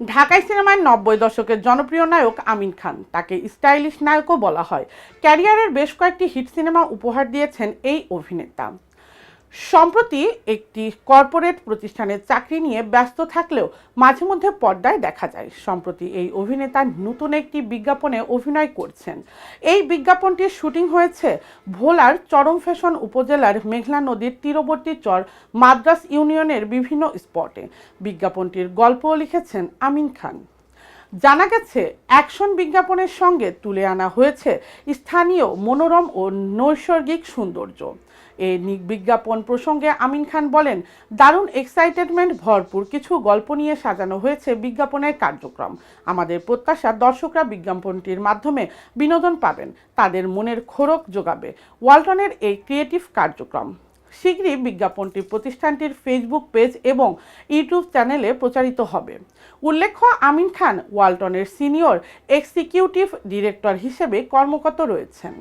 ঢাকাই সিনেমায় নব্বই দশকের জনপ্রিয় নায়ক আমিন খান। তাকে স্টাইলিশ নায়কও বলা হয়। ক্যারিয়ারের বেশ কয়েকটি হিট সিনেমা উপহার দিয়েছেন এই অভিনেতা। সম্প্রতি একটি কর্পোরেট প্রতিষ্ঠানে চাকরি নিয়ে ব্যস্ত থাকলেও মাঝে মধ্যে পর্দায় দেখা যায়। সম্প্রতি এই অভিনেতা নতুন একটি বিজ্ঞাপনে অভিনয় করছেন। এই বিজ্ঞাপনটির শুটিং হয়েছে ভোলার চরম ফ্যাশন উপজেলার মেঘলা নদীর তীরবর্তী চর মাদ্রাস ইউনিয়নের বিভিন্ন স্পটে। বিজ্ঞাপনটির গল্পও লিখেছেন আমিন খান। জানা গেছে, অ্যাকশন বিজ্ঞাপনের সঙ্গে তুলে আনা হয়েছে স্থানীয় মনোরম ও নৈসর্গিক সৌন্দর্য। এই বিজ্ঞাপন প্রসঙ্গে আমিন খান বলেন, দারুণ এক্সাইটেডমেন্ট ভরপুর কিছু গল্প নিয়ে সাজানো হয়েছে বিজ্ঞাপনের কার্যক্রম। আমাদের প্রত্যাশা, দর্শকরা বিজ্ঞাপনটির মাধ্যমে বিনোদন পাবেন, তাদের মনের খোরক যোগাবে। ওয়ালটনের এই ক্রিয়েটিভ কার্যক্রম। শীঘ্রই বিজ্ঞাপনটি প্রতিষ্ঠানটির ফেসবুক পেজ এবং ইউটিউব চ্যানেলে প্রচারিত হবে। উল্লেখ্য, আমিন খান ওয়ালটনের সিনিয়র এক্সিকিউটিভ ডিরেক্টর হিসেবে কর্মরত রয়েছেন।